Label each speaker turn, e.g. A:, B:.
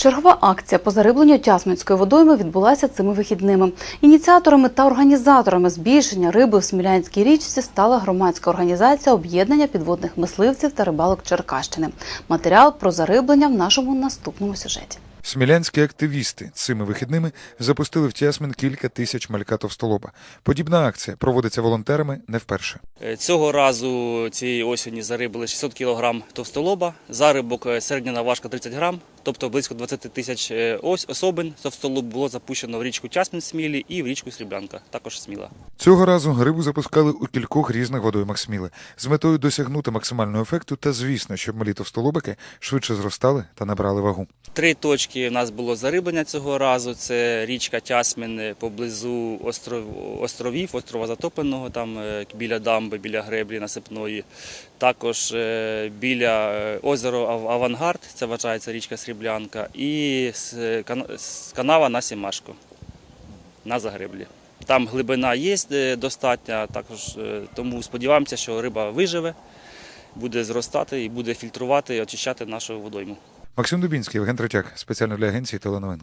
A: Чергова акція по зарибленню Тясминської водойми відбулася цими вихідними. Ініціаторами та організаторами збільшення риби в Смілянській річці стала громадська організація об'єднання підводних мисливців та рибалок Черкащини. Матеріал про зариблення в нашому наступному сюжеті.
B: Смілянські активісти цими вихідними запустили в Тясмин кілька тисяч малька товстолоба. Подібна акція проводиться волонтерами не вперше.
C: Е, Цього разу цієї осені зарибили 600 кг товстолоба, зарибок е, середня наважка 30 грам, тобто близько 20 тисяч е, особин товстолоб було запущено в річку Тясмин Смілі і в річку Сріблянка, також Сміла.
B: Цього разу рибу запускали у кількох різних водоймах Сміли з метою досягнути максимального ефекту та, звісно, щоб малі товстолобики швидше зростали та набрали вагу.
C: Три точки у нас було зариблення цього разу. Це річка Тясмин е, поблизу остров, островів, острова Затопленого, там е, біля дамби, біля греблі насипної. Також біля озера Авангард, це вважається річка Сріблянка, і з канава на Сімашку на загреблі. Там глибина є е, достатня, також е, тому сподіваємося, що риба виживе, буде зростати і буде фільтрувати і очищати нашу водойму.
B: Максим Дубінський, Євген Третяк, спеціально для агенції теленовин.